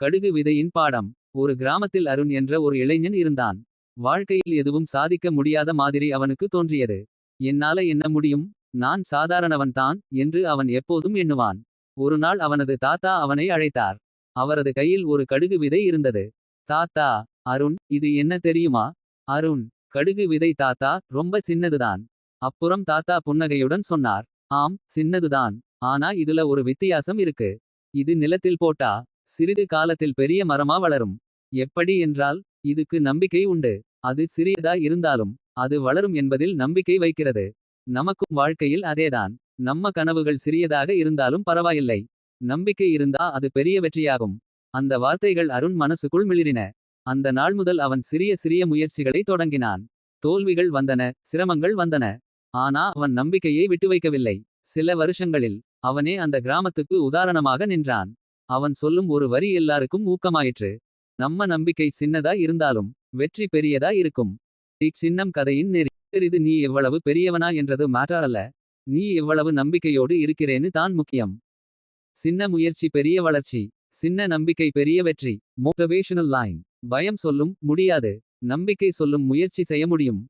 கடுகு விதையின் பாடம் ஒரு கிராமத்தில் அருண் என்ற ஒரு இளைஞன் இருந்தான். வாழ்க்கையில் எதுவும் சாதிக்க முடியாத மாதிரி அவனுக்கு தோன்றியது. என்னால என்ன முடியும் நான் சாதாரணவன் தான் என்று அவன் எப்போதும் எண்ணுவான். ஒருநாள் அவனது தாத்தா அவனை அழைத்தார். அவரது கையில் ஒரு கடுகு விதை இருந்தது. தாத்தா அருண் இது என்ன தெரியுமா. அருண் கடுகு விதை தாத்தா ரொம்ப சின்னதுதான். அப்புறம் தாத்தா புன்னகையுடன் சொன்னார். ஆம் சின்னதுதான் ஆனா இதுல ஒரு வித்தியாசம் இருக்கு. இது நிலத்தில் போட்டா சிறிது காலத்தில் பெரிய மரமா வளரும். எப்படி என்றால் இதுக்கு நம்பிக்கை உண்டு. அது சிறியதா இருந்தாலும் அது வளரும் என்பதில் நம்பிக்கை வைக்கிறது. நமக்கும் வாழ்க்கையில் அதேதான். நம்ம கனவுகள் சிறியதாக இருந்தாலும் பரவாயில்லை. நம்பிக்கை இருந்தா அது பெரிய வெற்றியாகும். அந்த வார்த்தைகள் அருண் மனசுக்குள் மிளிரின. அந்த நாள் முதல் அவன் சிறிய சிறிய முயற்சிகளை தொடங்கினான். தோல்விகள் வந்தன சிரமங்கள் வந்தன. ஆனா அவன் நம்பிக்கையை விட்டு வைக்கவில்லை சில வருஷங்களில் அவனே அந்த கிராமத்துக்கு உதாரணமாக நின்றான். அவன் சொல்லும் ஒரு வரி எல்லாருக்கும் ஊக்கமாயிற்று. நம்ம நம்பிக்கை சின்னதா இருந்தாலும் வெற்றி பெரியதா இருக்கும். இச்சின்னம் கதையின் நெறி இது நீ எவ்வளவு பெரியவனா என்றது மேட்டர் அல்ல. நீ எவ்வளவு நம்பிக்கையோடு இருக்கிறேன்னு தான் முக்கியம். சின்ன முயற்சி பெரிய வளர்ச்சி. சின்ன நம்பிக்கை பெரிய வெற்றி. மோட்டிவேஷனல் லைன் பயம் சொல்லும் முடியாது. நம்பிக்கை சொல்லும் முயற்சி செய்ய முடியும்.